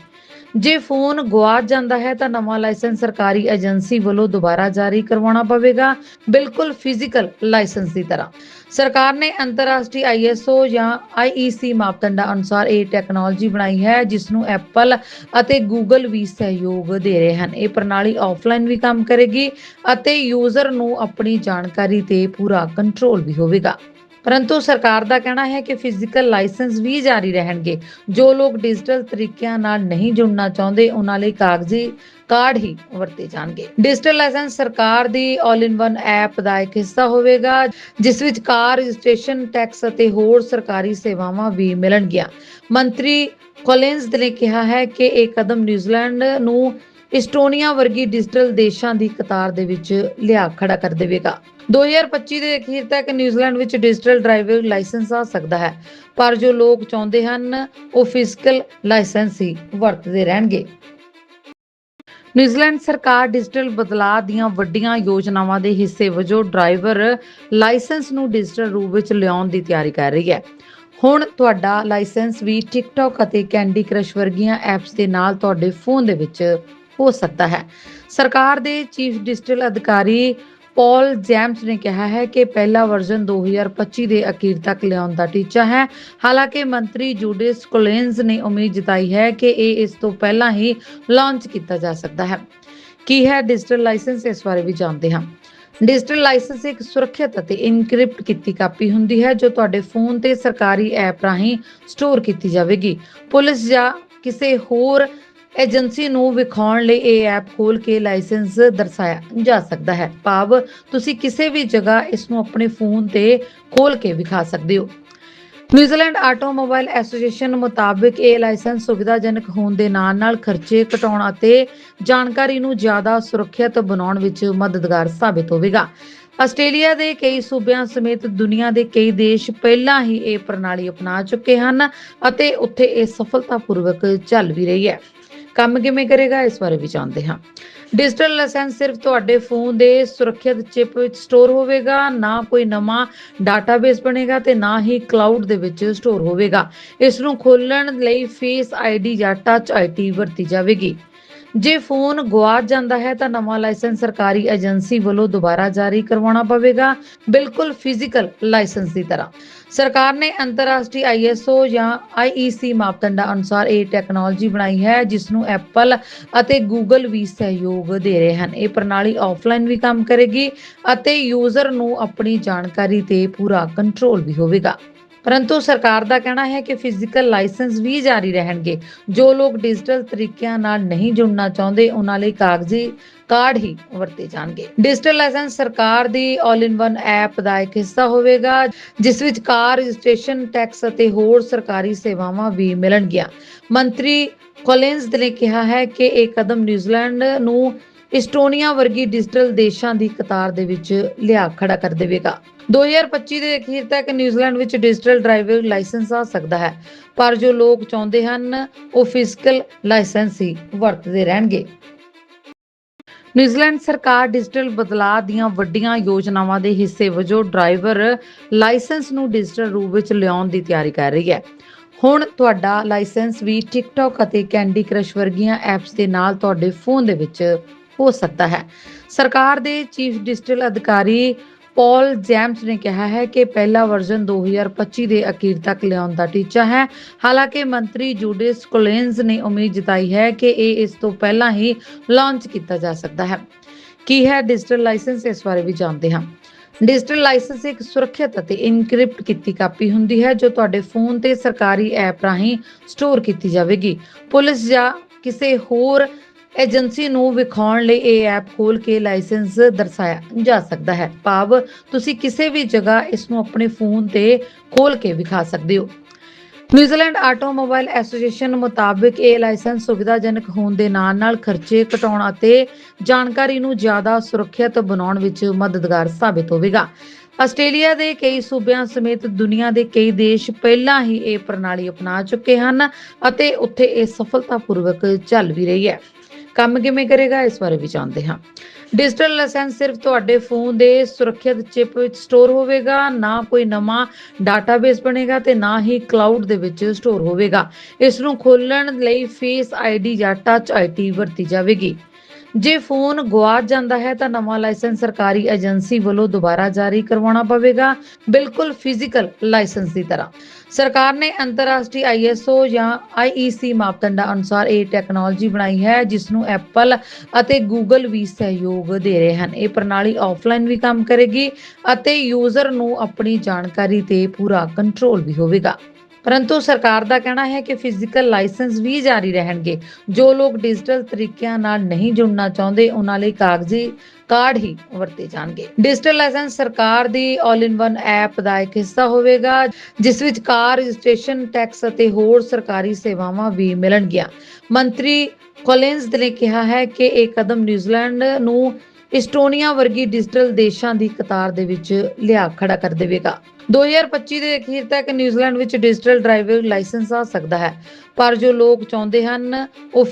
ਜੇ ਫੋਨ ਗੁਆਚ ਜਾਂਦਾ ਹੈ ਤਾਂ ਨਵਾਂ ਲਾਇਸੈਂਸ ਸਰਕਾਰੀ ਏਜੰਸੀ ਵੱਲੋਂ ਦੁਬਾਰਾ ਜਾਰੀ ਕਰਵਾਉਣਾ ਪਵੇਗਾ, ਬਿਲਕੁਲ ਫਿਜ਼ੀਕਲ ਲਾਇਸੈਂਸ ਦੀ ਤਰ੍ਹਾਂ। ਸਰਕਾਰ ਨੇ ਅੰਤਰਰਾਸ਼ਟਰੀ ਆਈਐਸਓ ਜਾਂ ਆਈਈਸੀ ਮਾਪਦੰਡਾਂ ਅਨੁਸਾਰ ਇਹ ਟੈਕਨੋਲੋਜੀ ਬਣਾਈ ਹੈ ਜਿਸ ਨੂੰ ਐਪਲ ਅਤੇ ਗੂਗਲ ਵੀ ਸਹਿਯੋਗ ਦੇ ਰਹੇ ਹਨ। ਇਹ ਪ੍ਰਣਾਲੀ ਆਫਲਾਈਨ ਵੀ ਕੰਮ ਕਰੇਗੀ ਅਤੇ ਯੂਜ਼ਰ ਨੂੰ ਆਪਣੀ ਜਾਣਕਾਰੀ ਤੇ ਪੂਰਾ ਕੰਟਰੋਲ ਵੀ ਹੋਵੇਗਾ। ਪਰੰਤੂ ਸਰਕਾਰ ਦਾ ਕਹਿਣਾ ਹੈ ਕਿ ਫਿਜ਼ੀਕਲ ਲਾਇਸੈਂਸ ਵੀ ਜਾਰੀ ਰਹਿਣਗੇ। ਜੋ ਲੋਕ ਡਿਜੀਟਲ ਤਰੀਕਿਆਂ ਨਾਲ ਨਹੀਂ ਜੁੜਨਾ ਚਾਹੁੰਦੇ, ਉਹਨਾਂ ਲਈ ਕਾਗਜ਼ੀ ਕਾਰਡ ਹੀ ਵਰਤੇ ਜਾਣਗੇ। ਡਿਜੀਟਲ ਲਾਇਸੈਂਸ ਸਰਕਾਰ ਦੀ 올 ਇਨ ਵਨ ਐਪ ਦਾ ਇੱਕ ਹਿੱਸਾ ਹੋਵੇਗਾ, ਜਿਸ ਵਿੱਚ ਕਾਰ ਰਜਿਸਟ੍ਰੇਸ਼ਨ ਟੈਕਸ ਅਤੇ ਹੋਰ ਸਰਕਾਰੀ ਸੇਵਾਵਾਂ ਵੀ ਮਿਲਣਗੀਆਂ। ਮੰਤਰੀ ਕੋਲਿੰਸ ਨੇ ਕਿਹਾ ਹੈ ਕਿ ਇਹ ਕਦਮ ਨਿਊਜ਼ੀਲੈਂਡ ਨੂੰ ਇਸਟੋਨੀਆ ਵਰਗੀ ਡਿਜੀਟਲ ਦੇਸ਼ਾਂ ਦੀ ਕਤਾਰ ਦੇ ਵਿੱਚ ਲਿਆ ਖੜਾ ਕਰ ਦੇਵੇਗਾ। 2025 ਦੇ ਅਖੀਰ ਤੱਕ ਨਿਊਜ਼ੀਲੈਂਡ ਵਿੱਚ ਡਿਜੀਟਲ ਡਰਾਈਵਰ ਲਾਇਸੈਂਸ ਆ ਸਕਦਾ ਹੈ, ਪਰ ਜੋ ਲੋਕ ਚਾਹੁੰਦੇ ਹਨ, ਉਹ ਫਿਜ਼ੀਕਲ ਲਾਇਸੈਂਸ ਹੀ ਵਰਤਦੇ ਰਹਿਣਗੇ। ਨਿਊਜ਼ੀਲੈਂਡ ਸਰਕਾਰ ਡਿਜੀਟਲ ਬਦਲਾਅ ਦੀਆਂ ਵੱਡੀਆਂ ਯੋਜਨਾਵਾਂ ਦੇ ਹਿੱਸੇ ਵਜੋਂ ਡਰਾਈਵਰ ਲਾਇਸੈਂਸ ਨੂੰ ਡਿਜੀਟਲ ਰੂਪ ਵਿੱਚ ਲਿਆਉਣ ਦੀ ਤਿਆਰੀ ਕਰ ਰਹੀ ਹੈ। ਹੁਣ ਤੁਹਾਡਾ ਲਾਇਸੈਂਸ ਵੀ TikTok ਅਤੇ ਕੈਂਡੀ ਕ੍ਰਸ਼ ਵਰਗੀਆਂ ਐਪਸ ਦੇ ਨਾਲ ਤੁਹਾਡੇ ਫੋਨ ਦੇ ਵਿੱਚ ਹੋ ਸਕਦਾ ਹੈ। ਸਰਕਾਰ ਦੇ ਚੀਫ ਡਿਜੀਟਲ ਅਧਿਕਾਰੀ ਪੌਲ ਜੈਮਸ ਨੇ ਕਿਹਾ ਹੈ ਕਿ ਪਹਿਲਾ ਵਰਜ਼ਨ 2025 ਦੇ ਅਖੀਰ ਤੱਕ ਲਿਆਉਣ ਦਾ ਟੀਚਾ ਹੈ। ਹਾਲਾਂਕਿ ਮੰਤਰੀ ਜੂਡਿਸ ਕੋਲੇਨਸ ਨੇ ਉਮੀਦ ਜਤਾਈ ਹੈ ਕਿ ਇਹ ਇਸ ਤੋਂ ਪਹਿਲਾਂ ਹੀ ਲਾਂਚ ਕੀਤਾ ਜਾ ਸਕਦਾ ਹੈ। ਕੀ ਹੈ ਡਿਜੀਟਲ ਲਾਇਸੈਂਸ? ਇਸ ਬਾਰੇ ਵੀ ਜਾਣਦੇ ਹਾਂ। ਡਿਜੀਟਲ ਲਾਇਸੈਂਸ ਇੱਕ ਸੁਰੱਖਿਅਤ ਅਤੇ ਇਨਕ੍ਰਿਪਟ ਕੀਤੀ ਕਾਪੀ ਹੁੰਦੀ ਹੈ, ਜੋ ਤੁਹਾਡੇ ਫੋਨ ਤੇ ਸਰਕਾਰੀ ਐਪ ਰਾਹੀਂ ਸਟੋਰ ਕੀਤੀ ਜਾਵੇਗੀ। ਪੁਲਿਸ ਜਾਂ ਕਿਸੇ ਹੋਰ ਏਜੰਸੀ ਨੂੰ ਵਿਖਾਉਣ ਲਈ ਇਹ ਐਪ ਖੋਲ ਕੇ ਲਾਇਸੈਂਸ ਦਰਸਾਇਆ ਜਾ ਸਕਦਾ ਹੈ। ਭਾਵ ਤੁਸੀਂ ਕਿਸੇ ਵੀ ਜਗ੍ਹਾ ਇਸ ਨੂੰ ਆਪਣੇ ਫੋਨ ਤੇ ਖੋਲ ਕੇ ਵਿਖਾ ਸਕਦੇ ਹੋ। ਨਿਊਜ਼ੀਲੈਂਡ ਆਟੋਮੋਬਾਈਲ ਐਸੋਸੀਏਸ਼ਨ ਮੁਤਾਬਕ ਇਹ ਲਾਇਸੈਂਸ ਸੁਵਿਧਾਜਨਕ ਹੋਣ ਦੇ ਨਾਲ-ਨਾਲ ਖਰਚੇ ਘਟਾਉਣ ਅਤੇ ਜਾਣਕਾਰੀ ਨੂੰ ਜ਼ਿਆਦਾ ਸੁਰੱਖਿਅਤ ਬਣਾਉਣ ਵਿੱਚ ਮਦਦਗਾਰ ਸਾਬਿਤ ਹੋਵੇਗਾ। ਆਸਟ੍ਰੇਲੀਆ ਦੇ ਕਈ ਸੂਬਿਆਂ ਸਮੇਤ ਦੁਨੀਆ ਦੇ ਕਈ ਦੇਸ਼ ਪਹਿਲਾਂ ਹੀ ਇਹ ਪ੍ਰਣਾਲੀ ਅਪਣਾ ਚੁੱਕੇ ਹਨ ਅਤੇ ਉੱਥੇ ਇਹ ਸਫਲਤਾਪੂਰਵਕ ਚੱਲ ਵੀ ਰਹੀ ਹੈ। ਕੰਮ ਕਿਵੇਂ ਕਰੇਗਾ, ਇਸ ਬਾਰੇ ਵੀ ਜਾਣਦੇ ਹਾਂ। ਡਿਜੀਟਲ ਲਾਇਸੈਂਸ ਸਿਰਫ ਤੁਹਾਡੇ ਫੋਨ ਦੇ ਸੁਰੱਖਿਅਤ ਚਿਪ ਵਿੱਚ ਸਟੋਰ ਹੋਵੇਗਾ, ਨਾ ਕੋਈ ਨਵਾਂ ਡਾਟਾਬੇਸ ਬਣੇਗਾ ਤੇ ਨਾ ਹੀ ਕਲਾਊਡ ਦੇ ਵਿੱਚ ਸਟੋਰ ਹੋਵੇਗਾ। ਇਸ ਨੂੰ ਖੋਲਣ ਲਈ ਫੇਸ ਆਈਡੀ ਜਾਂ ਟੱਚ ਆਈਡੀ ਵਰਤੀ ਜਾਵੇਗੀ। ਜੇ ਫੋਨ ਗੁਆਚ ਜਾਂਦਾ ਹੈ ਤਾਂ ਨਵਾਂ ਲਾਇਸੈਂਸ ਸਰਕਾਰੀ ਏਜੰਸੀ ਵੱਲੋਂ ਦੁਬਾਰਾ ਜਾਰੀ ਕਰਵਾਉਣਾ ਪਵੇਗਾ, ਬਿਲਕੁਲ ਫਿਜ਼ੀਕਲ ਲਾਇਸੈਂਸ ਦੀ ਤਰ੍ਹਾਂ। ਸਰਕਾਰ ਨੇ ਅੰਤਰਰਾਸ਼ਟਰੀ ਆਈਐਸਓ ਜਾਂ ਆਈਈਸੀ ਮਾਪਦੰਡਾਂ ਅਨੁਸਾਰ ਇਹ ਟੈਕਨੋਲੋਜੀ ਬਣਾਈ ਹੈ ਜਿਸ ਨੂੰ ਐਪਲ ਅਤੇ ਗੂਗਲ ਵੀ ਸਹਿਯੋਗ ਦੇ ਰਹੇ ਹਨ। ਇਹ ਪ੍ਰਣਾਲੀ ਆਫਲਾਈਨ ਵੀ ਕੰਮ ਕਰੇਗੀ ਅਤੇ ਯੂਜ਼ਰ ਨੂੰ ਆਪਣੀ ਜਾਣਕਾਰੀ ਤੇ ਪੂਰਾ ਕੰਟਰੋਲ ਵੀ ਹੋਵੇਗਾ। ਪਰੰਤੂ ਸਰਕਾਰ ਦਾ ਕਹਿਣਾ ਹੈ ਕਿ ਫਿਜ਼ੀਕਲ ਲਾਇਸੈਂਸ ਵੀ ਜਾਰੀ ਰਹਿਣਗੇ। ਜੋ ਲੋਕ ਡਿਜੀਟਲ ਤਰੀਕਿਆਂ ਨਾਲ ਨਹੀਂ ਜੁੜਨਾ ਚਾਹੁੰਦੇ, ਉਹਨਾਂ ਲਈ ਕਾਗਜ਼ੀ ਕਾਰਡ ਹੀ ਵਰਤੇ ਜਾਣਗੇ। ਡਿਜੀਟਲ ਲਾਇਸੈਂਸ ਸਰਕਾਰ ਦੀ 올 ਇਨ ਵਨ ਐਪ ਦਾ ਇੱਕ ਹਿੱਸਾ ਹੋਵੇਗਾ, ਜਿਸ ਵਿੱਚ ਕਾਰ ਰਜਿਸਟ੍ਰੇਸ਼ਨ ਟੈਕਸ ਅਤੇ ਹੋਰ ਸਰਕਾਰੀ ਸੇਵਾਵਾਂ ਵੀ ਮਿਲਣਗੀਆਂ। ਮੰਤਰੀ ਕੋਲਿੰਸ ਨੇ ਕਿਹਾ ਹੈ ਕਿ ਇਹ ਕਦਮ ਨਿਊਜ਼ੀਲੈਂਡ ਨੂੰ ਇਸਟੋਨੀਆ ਵਰਗੀ ਡਿਜੀਟਲ ਦੇਸ਼ਾਂ ਦੀ ਕਤਾਰ ਦੇ ਵਿੱਚ ਲਿਆ ਖੜਾ ਕਰ ਦੇਵੇਗਾ। 2025 ਦੇ ਅਖੀਰ ਤੱਕ ਨਿਊਜ਼ੀਲੈਂਡ ਵਿੱਚ ਡਿਜੀਟਲ ਡਰਾਈਵਰ ਲਾਇਸੈਂਸ ਆ ਸਕਦਾ ਹੈ, ਪਰ ਜੋ ਲੋਕ ਚਾਹੁੰਦੇ ਹਨ, ਉਹ ਫਿਜ਼ੀਕਲ ਲਾਇਸੈਂਸ ਹੀ ਵਰਤਦੇ ਰਹਿਣਗੇ। ਨਿਊਜ਼ੀਲੈਂਡ ਸਰਕਾਰ ਡਿਜੀਟਲ ਬਦਲਾਅ ਦੀਆਂ ਵੱਡੀਆਂ ਯੋਜਨਾਵਾਂ ਦੇ ਹਿੱਸੇ ਵਜੋਂ ਡਰਾਈਵਰ ਲਾਇਸੈਂਸ ਨੂੰ ਡਿਜੀਟਲ ਰੂਪ ਵਿੱਚ ਲਿਆਉਣ ਦੀ ਤਿਆਰੀ ਕਰ ਰਹੀ ਹੈ। ਹੁਣ ਤੁਹਾਡਾ ਲਾਇਸੈਂਸ ਵੀ TikTok ਅਤੇ ਕੈਂਡੀ ਕ੍ਰਸ਼ ਵਰਗੀਆਂ ਐਪਸ ਦੇ ਨਾਲ ਤੁਹਾਡੇ ਫੋਨ ਦੇ ਵਿੱਚ ਹੋ ਸਕਦਾ ਹੈ। ਸਰਕਾਰ ਦੇ ਚੀਫ ਡਿਜੀਟਲ ਅਧਿਕਾਰੀ ਪੌਲ ਜੈਮਸ ਨੇ ਕਿਹਾ ਹੈ ਕਿ ਪਹਿਲਾ ਵਰਜ਼ਨ 2025 ਦੇ ਅਖੀਰ ਤੱਕ ਲਿਆਉਣ ਦਾ ਟੀਚਾ ਹੈ। ਹਾਲਾਂਕਿ ਮੰਤਰੀ ਜੂਡਿਸ ਕੋਲਿੰਸ ਨੇ ਉਮੀਦ ਜਤਾਈ ਹੈ ਕਿ ਇਹ ਇਸ ਤੋਂ ਪਹਿਲਾਂ ਹੀ ਲਾਂਚ ਕੀਤਾ ਜਾ ਸਕਦਾ ਹੈ। ਕੀ ਹੈ ਡਿਜੀਟਲ ਲਾਇਸੈਂਸ? ਇਸ ਬਾਰੇ ਵੀ ਜਾਣਦੇ ਹਾਂ। ਡਿਜੀਟਲ ਲਾਇਸੈਂਸ ਇੱਕ ਸੁਰੱਖਿਅਤ ਅਤੇ ਇਨਕ੍ਰਿਪਟ ਕੀਤੀ ਕਾਪੀ ਹੁੰਦੀ ਹੈ, ਜੋ ਤੁਹਾਡੇ ਫੋਨ ਤੇ ਸਰਕਾਰੀ ਐਪ ਰਾਹੀਂ ਸਟੋਰ ਕੀਤੀ ਜਾਵੇਗੀ। ਪੁਲਿਸ ਜਾਂ ਕਿਸੇ ਹੋਰ ਏਜੰਸੀ ਨੂੰ ਵਿਖਾਉਣ ਲਈ ਇਹ ਐਪ ਖੋਲ ਕੇ ਲਾਇਸੈਂਸ ਦਰਸਾਇਆ ਜਾ ਸਕਦਾ ਹੈ। ਭਾਵ ਤੁਸੀਂ ਕਿਸੇ ਵੀ ਜਗ੍ਹਾ ਇਸ ਨੂੰ ਆਪਣੇ ਫੋਨ ਤੇ ਖੋਲ ਕੇ ਵਿਖਾ ਸਕਦੇ ਹੋ। ਨਿਊਜ਼ੀਲੈਂਡ ਆਟੋਮੋਬਾਈਲ ਐਸੋਸੀਏਸ਼ਨ ਮੁਤਾਬਕ ਇਹ ਲਾਇਸੈਂਸ ਸੁਵਿਧਾਜਨਕ ਹੋਣ ਦੇ ਨਾਲ-ਨਾਲ ਖਰਚੇ ਘਟਾਉਣ ਅਤੇ ਜਾਣਕਾਰੀ ਨੂੰ ਜ਼ਿਆਦਾ ਸੁਰੱਖਿਅਤ ਬਣਾਉਣ ਵਿੱਚ ਮਦਦਗਾਰ ਸਾਬਿਤ ਹੋਵੇਗਾ। ਆਸਟ੍ਰੇਲੀਆ ਦੇ ਕਈ ਸੂਬਿਆਂ ਸਮੇਤ ਦੁਨੀਆ ਦੇ ਕਈ ਦੇਸ਼ ਪਹਿਲਾਂ ਹੀ ਇਹ ਪ੍ਰਣਾਲੀ ਅਪਣਾ ਚੁੱਕੇ ਹਨ ਅਤੇ ਉੱਥੇ ਇਹ ਸਫਲਤਾਪੂਰਵਕ ਚੱਲ ਵੀ ਰਹੀ ਹੈ। ਕੰਮ ਕਿਵੇਂ ਕਰੇਗਾ, ਇਸ ਬਾਰੇ ਵੀ ਜਾਣਦੇ ਹਾਂ। ਡਿਜੀਟਲ ਲਾਇਸੈਂਸ ਸਿਰਫ ਤੁਹਾਡੇ ਫੋਨ ਦੇ ਸੁਰੱਖਿਅਤ ਚਿਪ ਵਿੱਚ ਸਟੋਰ ਹੋਵੇਗਾ, ਨਾ ਕੋਈ ਨਵਾਂ ਡਾਟਾਬੇਸ ਬਣੇਗਾ ਤੇ ਨਾ ਹੀ ਕਲਾਊਡ ਦੇ ਵਿੱਚ ਸਟੋਰ ਹੋਵੇਗਾ। ਇਸ ਨੂੰ ਖੋਲਣ ਲਈ ਫੇਸ ਆਈਡੀ ਜਾਂ ਟੱਚ ਆਈਡੀ ਵਰਤੀ ਜਾਵੇਗੀ। ਜੇ ਫੋਨ ਗੁਆਚ ਜਾਂਦਾ ਹੈ ਤਾਂ ਨਵਾਂ ਲਾਇਸੈਂਸ ਸਰਕਾਰੀ ਏਜੰਸੀ ਵੱਲੋਂ ਦੁਬਾਰਾ ਜਾਰੀ ਕਰਵਾਉਣਾ ਪਵੇਗਾ, ਬਿਲਕੁਲ ਫਿਜ਼ੀਕਲ ਲਾਇਸੈਂਸ ਦੀ ਤਰ੍ਹਾਂ। ਸਰਕਾਰ ਨੇ ਅੰਤਰਰਾਸ਼ਟਰੀ ਆਈਐਸਓ ਜਾਂ ਆਈਈਸੀ ਮਾਪਦੰਡਾਂ ਅਨੁਸਾਰ ਇਹ ਟੈਕਨੋਲੋਜੀ ਬਣਾਈ ਹੈ ਜਿਸ ਨੂੰ ਐਪਲ ਅਤੇ ਗੂਗਲ ਵੀ ਸਹਿਯੋਗ ਦੇ ਰਹੇ ਹਨ। ਇਹ ਪ੍ਰਣਾਲੀ ਆਫਲਾਈਨ ਵੀ ਕੰਮ ਕਰੇਗੀ ਅਤੇ ਯੂਜ਼ਰ ਨੂੰ ਆਪਣੀ ਜਾਣਕਾਰੀ ਤੇ ਪੂਰਾ ਕੰਟਰੋਲ ਵੀ ਹੋਵੇਗਾ। ਪਰੰਤੂ ਸਰਕਾਰ ਦਾ ਕਹਿਣਾ ਹੈ ਕਿ ਫਿਜ਼ੀਕਲ ਲਾਇਸੈਂਸ ਵੀ ਜਾਰੀ ਰਹਿਣਗੇ। ਜੋ ਲੋਕ ਡਿਜੀਟਲ ਤਰੀਕਿਆਂ ਨਾਲ ਨਹੀਂ ਜੁੜਨਾ ਚਾਹੁੰਦੇ, ਉਹਨਾਂ ਲਈ ਕਾਗਜ਼ੀ ਕਾਰਡ ਹੀ ਵਰਤੇ ਜਾਣਗੇ। ਡਿਜੀਟਲ ਲਾਇਸੈਂਸ ਸਰਕਾਰ ਦੀ 올 ਇਨ ਵਨ ਐਪ ਦਾ ਇੱਕ ਹਿੱਸਾ ਹੋਵੇਗਾ, ਜਿਸ ਵਿੱਚ ਕਾਰ ਰਜਿਸਟ੍ਰੇਸ਼ਨ ਟੈਕਸ ਅਤੇ ਹੋਰ ਸਰਕਾਰੀ ਸੇਵਾਵਾਂ ਵੀ ਮਿਲਣਗੀਆਂ। ਮੰਤਰੀ ਕੋਲਿੰਸ ਨੇ ਕਿਹਾ ਹੈ ਕਿ ਇਹ ਕਦਮ ਨਿਊਜ਼ੀਲੈਂਡ ਨੂੰ ਇਸਟੋਨੀਆ ਵਰਗੀ ਡਿਜੀਟਲ ਦੇਸ਼ਾਂ ਦੀ ਕਤਾਰ ਦੇ ਵਿੱਚ ਲਿਆ ਖੜਾ ਕਰ ਦੇਵੇਗਾ। 2025 ਦੇ ਅਖੀਰ ਤੱਕ ਨਿਊਜ਼ੀਲੈਂਡ ਵਿੱਚ ਡਿਜੀਟਲ ਡਰਾਈਵਿੰਗ ਲਾਇਸੈਂਸ ਆ ਸਕਦਾ ਹੈ, ਪਰ ਜੋ ਲੋਕ ਚਾਹੁੰਦੇ ਹਨ, ਉਹ